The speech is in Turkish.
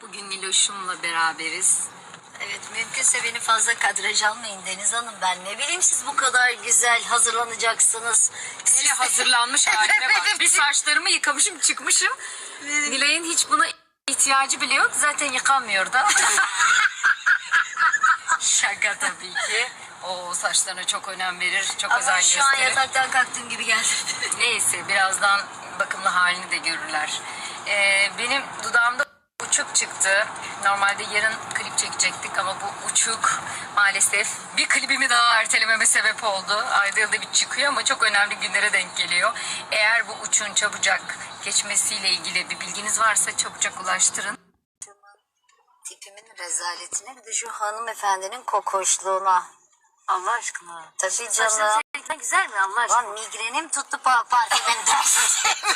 Bugün Niloş'umla beraberiz. Evet mümkünse beni fazla kadraj almayın Deniz Hanım. Ben ne bileyim siz bu kadar güzel hazırlanacaksınız. Hele hazırlanmış haline bak. Bir saçlarımı yıkamışım çıkmışım. Nilay'ın hiç buna ihtiyacı bile yok. Zaten yıkamıyor da. Şaka tabii ki. O saçlarına çok önem verir. Çok Ama özen şu an gösterir. yataktan kalktığım gibi geldi. Neyse birazdan bakımlı halini de görürler. Ee, benim dudağımda uçuk çıktı. Normalde yarın klip çekecektik ama bu uçuk maalesef bir klibimi daha ertelememe sebep oldu. Ayda yılda bir çıkıyor ama çok önemli günlere denk geliyor. Eğer bu uçun çabucak geçmesiyle ilgili bir bilginiz varsa çabucak ulaştırın. Tipimin rezaletine bir de şu hanımefendinin kokoşluğuna. Allah aşkına. Tabii canım. güzel mi Allah Lan migrenim tuttu pa parfümün dersiz.